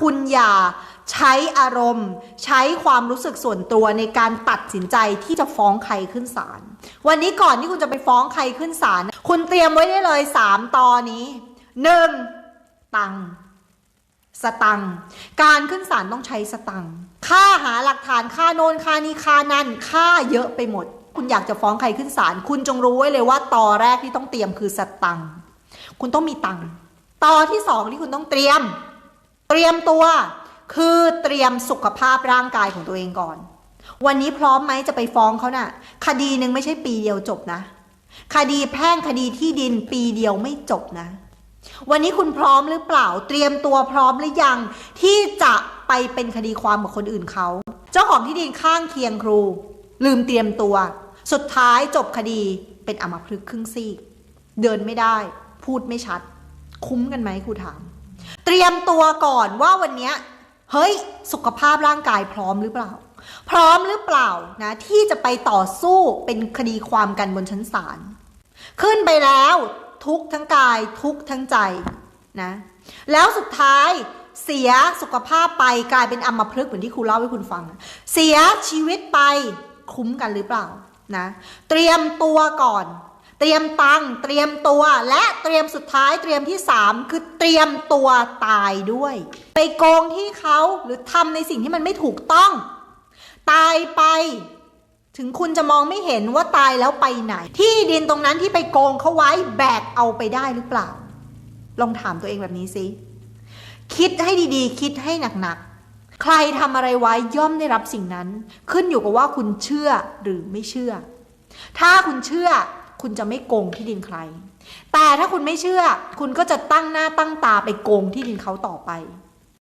คุณอย่าใช้อารมณ์ ใช้ความรู้สึกส่วนตัวในการตัดสินใจที่จะฟ้องใครขึ้นศาลวันนี้ก่อนที่คุณจะไปฟ้องใครขึ้นศาลคุณเตรียมไว้ได้เลยสามตอนนี้หนึ่งตังสตังการขึ้นศาลต้องใช้สตังค่าหาหลักฐานค่าโน่นค่านี้ค่านั่นค่าเยอะไปหมด คุณอยากจะฟ้องใครขึ้นศาลคุณจงรู้ไว้เลยว่าตอแรกที่ต้องเตรียมคือสตังคุณต้องมีตังค์ตอที่สองที่คุณต้องเตรียม เตรียมตัวคือเตรียมสุขภาพร่างกายของตัวเองก่อน วันนี้พร้อมไหมจะไปฟ้องเขาน่ะ คดีหนึ่งไม่ใช่ปีเดียวจบนะ คดีแพ่งคดีที่ดินปีเดียวไม่จบนะ วันนี้คุณพร้อมหรือเปล่า เตรียมตัวพร้อมหรือยัง ที่จะไปเป็นคดีความกับคนอื่นเขา เจ้าของที่ดินข้างเคียงครู ลืมเตรียมตัว สุดท้ายจบคดีเป็นอมพฤกษ์ครึ่งซีก เดินไม่ได้ พูดไม่ชัด คุ้มกันไหมครูถาม รียมตัวก่อนว่าวันนี้เฮ้ยสุขภาพร่างกายพร้อมหรือเปล่า พร้อมหรือเปล่านะที่จะไปต่อสู้เป็นคดีความกันบนชั้นศาลขึ้นไปแล้วทุกทั้งกายทุกทั้งใจนะแล้วสุดท้ายเสียสุขภาพไปกลายเป็นอัมพฤกษ์เหมือนที่ครูเล่าให้คุณฟัง เสียชีวิตไปคุ้มกันหรือเปล่านะเตรียมตัวก่อน เตรียมตังเตรียมตัวและเตรียมสุดท้ายเตรียมที่ 3 คือเตรียมตัวตายด้วย ไปโกงที่เขาหรือทำในสิ่งที่มันไม่ถูกต้อง ตายไป ถึงคุณจะมองไม่เห็นว่าตายแล้วไปไหน ที่ดินตรงนั้นที่ไปโกงเขาไว้แบกเอาไปได้หรือเปล่า ลองถามตัวเองแบบนี้สิคิดให้ดีๆ คิดให้หนักๆ ใครทำอะไรไว้ย่อมได้รับสิ่งนั้น ขึ้นอยู่กับว่าคุณเชื่อหรือไม่เชื่อ ถ้าคุณเชื่อ คุณจะไม่โกงที่ดินใคร แต่ถ้าคุณไม่เชื่อ คุณก็จะตั้งหน้าตั้งตาไปโกงที่ดินเขาต่อไป